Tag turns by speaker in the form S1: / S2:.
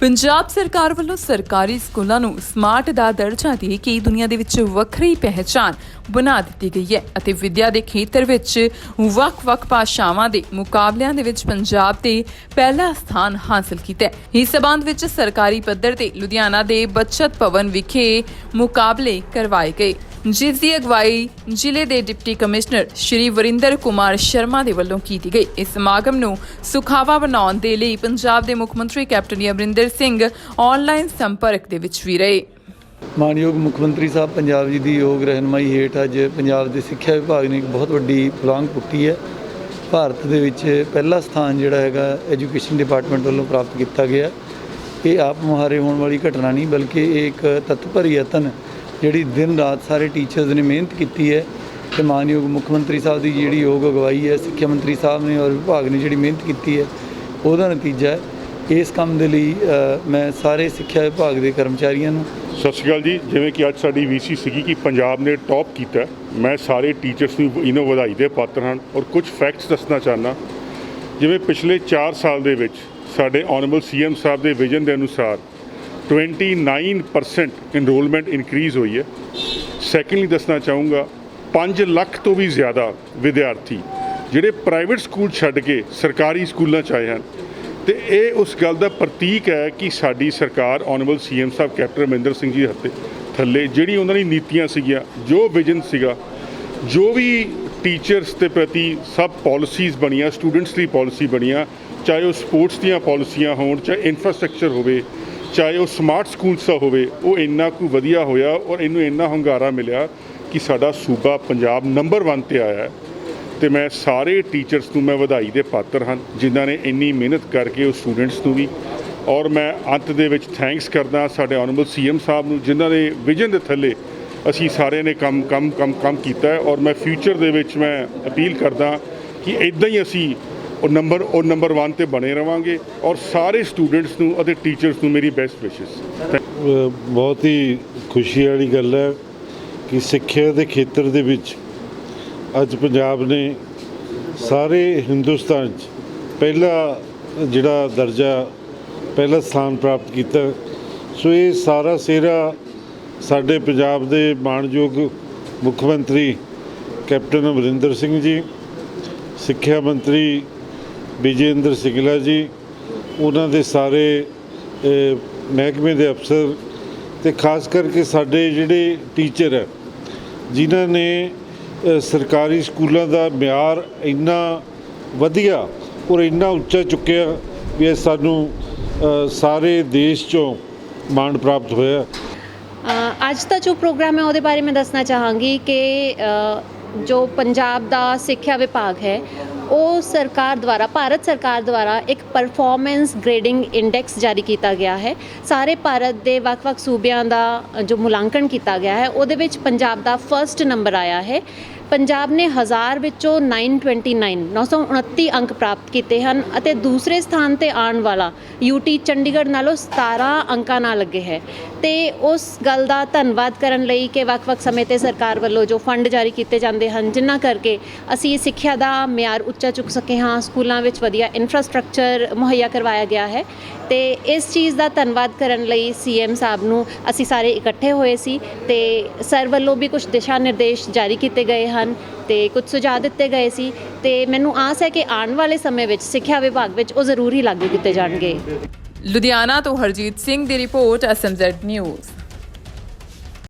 S1: ਪੰਜਾਬ ਸਰਕਾਰ ਵੱਲੋਂ ਸਰਕਾਰੀ ਸਕੂਲਾਂ ਨੂੰ ਸਮਾਰਟ ਦਾ ਦਰਜਾ ਦੇ ਕੇ ਦੁਨੀਆ ਦੇ ਵਿੱਚ ਵੱਖਰੀ ਪਹਿਚਾਨ ਬਣਾ ਦਿੱਤੀ ਗਈ ਹੈ ਅਤੇ ਵਿੱਦਿਆ ਦੇ ਖੇਤਰ ਵਿੱਚ ਵੱਖ-ਵੱਖ ਭਾਸ਼ਾਵਾਂ ਦੇ ਮੁਕਾਬਲਿਆਂ ਦੇ ਵਿੱਚ ਪੰਜਾਬ ਤੇ ਪਹਿਲਾ ਸਥਾਨ ਹਾਸਲ ਕੀਤਾ ਹੈ। ਇਸ ਸਬੰਧ ਵਿੱਚ ਸਰਕਾਰੀ ਪੱਧਰ ਤੇ ਲੁਧਿਆਣਾ ਦੇ ਬੱਚਤ ਭਵਨ ਵਿਖੇ ਮੁਕਾਬਲੇ ਕਰਵਾਏ ਗਏ। ਜਿਸ ਦੀ ਅਗਵਾਈ ਜ਼ਿਲ੍ਹੇ ਦੇ ਡਿਪਟੀ ਕਮਿਸ਼ਨਰ ਸ਼੍ਰੀ ਵਰਿੰਦਰ ਕੁਮਾਰ ਸ਼ਰਮਾ ਦੇ ਵੱਲੋਂ ਕੀਤੀ ਗਈ। ਇਸ ਸਮਾਗਮ ਨੂੰ ਸੁਖਾਵਾ ਬਣਾਉਣ ਦੇ ਲਈ ਪੰਜਾਬ ਦੇ ਮੁੱਖ ਮੰਤਰੀ ਕੈਪਟਨ ਅਮਰਿੰਦਰ ਸਿੰਘ ਆਨਲਾਈਨ ਸੰਪਰਕ ਦੇ ਵਿੱਚ ਵੀ ਰਹੇ।
S2: ਮਾਨਯੋਗ ਮੁੱਖ ਮੰਤਰੀ ਸਾਹਿਬ, ਪੰਜਾਬ ਜੀ ਦੀ ਯੋਗ ਰਹਿਨਮਾਈ ਹੇਠ ਅੱਜ ਪੰਜਾਬ ਦੇ ਸਿੱਖਿਆ ਵਿਭਾਗ ਨੇ ਇੱਕ ਬਹੁਤ ਵੱਡੀ ਪੁਲਾਂਘ ਪੁੱਟੀ ਹੈ। ਭਾਰਤ ਦੇ ਵਿੱਚ ਪਹਿਲਾ ਸਥਾਨ ਜਿਹੜਾ ਹੈਗਾ, ਐਜੂਕੇਸ਼ਨ ਡਿਪਾਰਟਮੈਂਟ ਵੱਲੋਂ ਪ੍ਰਾਪਤ ਕੀਤਾ ਗਿਆ। ਇਹ ਆਪ ਮੁਹਾਰੇ ਹੋਣ ਵਾਲੀ ਘਟਨਾ ਨਹੀਂ, ਬਲਕਿ ਇਹ ਇੱਕ ਤਤਪਰ ਯਤਨ ਜਿਹੜੀ ਦਿਨ ਰਾਤ ਸਾਰੇ ਟੀਚਰਸ ਨੇ ਮਿਹਨਤ ਕੀਤੀ ਹੈ ਤੇ ਮਾਨਯੋਗ ਮੁੱਖ ਮੰਤਰੀ ਸਾਹਿਬ ਦੀ ਜਿਹੜੀ ਯੋਗ ਅਗਵਾਈ ਹੈ, ਸਿੱਖਿਆ ਮੰਤਰੀ ਸਾਹਿਬ ਨੇ ਔਰ ਵਿਭਾਗ ਨੇ ਜਿਹੜੀ ਮਿਹਨਤ ਕੀਤੀ ਹੈ, ਉਹਦਾ ਨਤੀਜਾ ਹੈ। ਇਸ ਕੰਮ ਦੇ ਲਈ ਮੈਂ ਸਾਰੇ ਸਿੱਖਿਆ ਵਿਭਾਗ ਦੇ ਕਰਮਚਾਰੀਆਂ ਨੂੰ
S3: ਸਤਿ ਸ਼੍ਰੀ ਅਕਾਲ ਜੀ। ਜਿਵੇਂ ਕਿ ਅੱਜ ਸਾਡੀ ਵੀਸੀ ਸੀਗੀ ਕਿ ਪੰਜਾਬ ਨੇ ਟੌਪ ਕੀਤਾ ਮੈਂ ਸਾਰੇ ਟੀਚਰਸ ਨੂੰ ਇਹਨੂੰ ਵਧਾਈ ਦੇ ਪਾਤਰ ਹਨ ਔਰ ਕੁਝ ਫੈਕਟਸ ਦੱਸਣਾ ਚਾਹਨਾ ਜਿਵੇਂ ਪਿਛਲੇ 4 ਸਾਲ ਦੇ ਵਿੱਚ ਸਾਡੇ ਆਨਰੇਬਲ ਸੀਐਮ ਸਾਹਿਬ ਦੇ ਵਿਜ਼ਨ ਦੇ ਅਨੁਸਾਰ 29% ਇਨਰੋਲਮੈਂਟ ਇਨਕਰੀਜ਼ ਹੋਈ ਹੈ। ਸੈਕੰਡਲੀ ਦੱਸਣਾ ਚਾਹੂੰਗਾ 5 ਲੱਖ ਤੋਂ ਵੀ ਜ਼ਿਆਦਾ ਵਿਦਿਆਰਥੀ ਜਿਹੜੇ ਪ੍ਰਾਈਵੇਟ ਸਕੂਲ ਛੱਡ ਕੇ ਸਰਕਾਰੀ ਸਕੂਲਾਂ ਚ ਆਏ ਹਨ। ਤੇ ਇਹ ਉਸ ਗੱਲ ਦਾ ਪ੍ਰਤੀਕ ਹੈ ਕਿ ਸਾਡੀ ਸਰਕਾਰ ਆਨਰੇਬਲ ਸੀਐਮ ਸਾਹਿਬ, ਕੈਪਟਨ ਅਮਰਿੰਦਰ ਸਿੰਘ ਜੀ ਦੇ ਥੱਲੇ ਜਿਹੜੀ ਉਹਨਾਂ ਦੀ ਨੀਤੀਆਂ ਸੀਗੀਆਂ, ਜੋ ਵਿਜ਼ਨ ਸੀਗਾ, ਜੋ ਵੀ ਟੀਚਰਸ ਦੇ ਪ੍ਰਤੀ ਸਭ ਪਾਲਿਸੀਜ਼ ਬਣੀਆਂ ਸਟੂਡੈਂਟਸ ਲਈ ਪਾਲਿਸੀ ਬਣੀਆਂ, ਚਾਹੇ ਉਹ ਸਪੋਰਟਸ ਦੀਆਂ ਪਾਲਿਸੀਆਂ ਹੋਣ, ਚਾਹੇ ਇਨਫਰਾਸਟ੍ਰਕਚਰ ਹੋਵੇ ਚਾਹੇ ਉਹ ਸਮਾਰਟ ਸਕੂਲਸ ਦਾ ਹੋਵੇ, ਉਹ ਇੰਨਾ ਕੁ ਵਧੀਆ ਹੋਇਆ ਔਰ ਇਹਨੂੰ ਇੰਨਾ ਹੰਗਾਰਾ ਮਿਲਿਆ ਕਿ ਸਾਡਾ ਸੂਬਾ ਪੰਜਾਬ ਨੰਬਰ 1 ਤੇ ਆਇਆ ਹੈ। ਤੇ ਮੈਂ ਸਾਰੇ ਟੀਚਰਸ ਨੂੰ ਮੈਂ ਵਧਾਈ ਦੇ ਪਾਤਰ ਹਨ ਜਿਨ੍ਹਾਂ ਨੇ ਇੰਨੀ ਮਿਹਨਤ ਕਰਕੇ ਉਹ ਸਟੂਡੈਂਟਸ ਨੂੰ ਵੀ। ਔਰ ਮੈਂ ਅੰਤ ਦੇ ਵਿੱਚ ਥੈਂਕਸ ਕਰਦਾ ਸਾਡੇ ਆਨਰੇਬਲ ਸੀਐਮ ਸਾਹਿਬ ਨੂੰ, ਜਿਨ੍ਹਾਂ ਦੇ ਵਿਜ਼ਨ ਦੇ ਥੱਲੇ ਅਸੀਂ ਸਾਰਿਆਂ ਨੇ ਕੰਮ ਕੰਮ ਕੰਮ ਕੰਮ ਕੀਤਾ ਔਰ ਮੈਂ ਫਿਊਚਰ ਦੇ ਵਿੱਚ ਮੈਂ ਅਪੀਲ ਕਰਦਾ ਕਿ ਇਦਾਂ ਹੀ ਅਸੀਂ ਉਹ ਨੰਬਰ ਉਹ ਨੰਬਰ 1 ਤੇ ਬਣੇ ਰਵਾਂਗੇ ਔਰ ਸਾਰੇ ਸਟੂਡੈਂਟਸ ਨੂੰ ਅਤੇ ਟੀਚਰਸ ਨੂੰ ਮੇਰੀ ਬੈਸਟ ਵਿਸ਼ੇਸ
S4: ਬਹੁਤ ਹੀ ਖੁਸ਼ੀ ਵਾਲੀ ਗੱਲ ਹੈ ਕਿ ਸਿੱਖਿਆ ਦੇ ਖੇਤਰ ਦੇ ਵਿੱਚ ਅੱਜ ਪੰਜਾਬ ਨੇ ਸਾਰੇ ਹਿੰਦੁਸਤਾਨ 'ਚ ਪਹਿਲਾ ਜਿਹੜਾ ਦਰਜਾ, ਪਹਿਲਾ ਸਥਾਨ ਪ੍ਰਾਪਤ ਕੀਤਾ। ਸੋ ਇਹ ਸਾਰਾ ਸਿਹਰਾ ਸਾਡੇ ਪੰਜਾਬ ਦੇ ਮਾਣਯੋਗ ਮੁੱਖ ਮੰਤਰੀ ਕੈਪਟਨ ਅਮਰਿੰਦਰ ਸਿੰਘ ਜੀ, ਸਿੱਖਿਆ ਮੰਤਰੀ ਵਿਜੇਂਦਰ ਸਿੰਗਲਾ ਜੀ, ਉਹਨਾਂ ਦੇ ਸਾਰੇ ਮਹਿਕਮੇ ਦੇ ਅਫਸਰ ਤੇ ਖਾਸ ਕਰਕੇ ਸਾਡੇ ਜਿਹੜੇ ਟੀਚਰ ਹੈ, ਜਿਨ੍ਹਾਂ ਨੇ ਸਰਕਾਰੀ ਸਕੂਲਾਂ ਦਾ ਮਿਆਰ ਇੰਨਾ ਵਧੀਆ ਔਰ ਇੰਨਾ ਉੱਚਾ ਚੁੱਕਿਆ ਵੀ ਇਹ ਸਾਨੂੰ ਸਾਰੇ ਦੇਸ਼ ਚੋਂ ਮਾਣ ਪ੍ਰਾਪਤ ਹੋਇਆ।
S5: ਅੱਜ ਦਾ ਜੋ ਪ੍ਰੋਗਰਾਮ ਹੈ ਉਹਦੇ ਬਾਰੇ ਮੈਂ ਦੱਸਣਾ ਚਾਹਾਂਗੀ ਕਿ ਜੋ ਪੰਜਾਬ ਦਾ ਸਿੱਖਿਆ ਵਿਭਾਗ ਹੈ ਉਹ ਸਰਕਾਰ ਦੁਆਰਾ, ਭਾਰਤ ਸਰਕਾਰ ਦੁਆਰਾ ਇੱਕ ਪਰਫਾਰਮੈਂਸ ਗ੍ਰੇਡਿੰਗ ਇੰਡੈਕਸ ਜਾਰੀ ਕੀਤਾ ਗਿਆ ਹੈ। ਸਾਰੇ ਭਾਰਤ ਦੇ ਵੱਖ-ਵੱਖ ਸੂਬਿਆਂ ਦਾ ਜੋ ਮੁਲਾਂਕਣ ਕੀਤਾ ਗਿਆ ਹੈ, ਉਹਦੇ ਵਿੱਚ ਪੰਜਾਬ ਦਾ ਫਰਸਟ ਨੰਬਰ ਆਇਆ ਹੈ। ਪੰਜਾਬ ਨੇ 1000 ਵਿੱਚੋਂ 929 929 ਅੰਕ ਪ੍ਰਾਪਤ ਕੀਤੇ ਹਨ ਅਤੇ ਦੂਸਰੇ ਸਥਾਨ ਤੇ ਆਉਣ ਵਾਲਾ ਯੂਟੀ ਚੰਡੀਗੜ੍ਹ ਨਾਲੋਂ 17 ਅੰਕਾਂ ਨਾਲ ਲੱਗੇ ਹੈ। ਤੇ ਉਸ ਗੱਲ ਦਾ ਧੰਨਵਾਦ ਕਰਨ ਲਈ ਕਿ ਵੱਖ-ਵੱਖ ਸਮੇਂ ਤੇ ਸਰਕਾਰ ਵੱਲੋਂ ਜੋ ਫੰਡ ਜਾਰੀ ਕੀਤੇ ਜਾਂਦੇ ਹਨ, ਜਿਨ੍ਹਾਂ ਕਰਕੇ ਅਸੀਂ ਸਿੱਖਿਆ ਦਾ ਮਿਆਰ ਉੱਚਾ ਚੁੱਕ ਸਕੇ ਹਾਂ। ਸਕੂਲਾਂ ਵਿੱਚ ਵਧੀਆ ਇਨਫਰਾਸਟ੍ਰਕਚਰ ਮੁਹੱਈਆ ਕਰਵਾਇਆ ਗਿਆ ਹੈ। ਤੇ ਇਸ ਚੀਜ਼ ਦਾ ਧੰਨਵਾਦ ਕਰਨ ਲਈ ਸੀਐਮ ਸਾਹਿਬ ਨੂੰ ਅਸੀਂ ਸਾਰੇ ਇਕੱਠੇ ਹੋਏ ਸੀ ਤੇ ਸਰ ਵੱਲੋਂ ਵੀ ਕੁਝ ਦਿਸ਼ਾ ਨਿਰਦੇਸ਼ ਜਾਰੀ ਕੀਤੇ ਗਏ ਹਨ ਤੇ ਕੁਝ ਸੁਝਾਅ ਦਿੱਤੇ ਗਏ ਸੀ ਤੇ ਮੈਨੂੰ ਆਸ ਹੈ ਕਿ ਆਉਣ ਵਾਲੇ ਸਮੇਂ ਵਿੱਚ ਸਿੱਖਿਆ ਵਿਭਾਗ ਵਿੱਚ ਉਹ ਜ਼ਰੂਰ ਹੀ ਲਾਗੂ ਕੀਤੇ ਜਾਣਗੇ।
S1: ਲੁਧਿਆਣਾ ਤੋਂ ਹਰਜੀਤ ਸਿੰਘ ਦੀ ਰਿਪੋਰਟ ਐਸਐਮਜ਼ੈਡ ਨਿਊਜ਼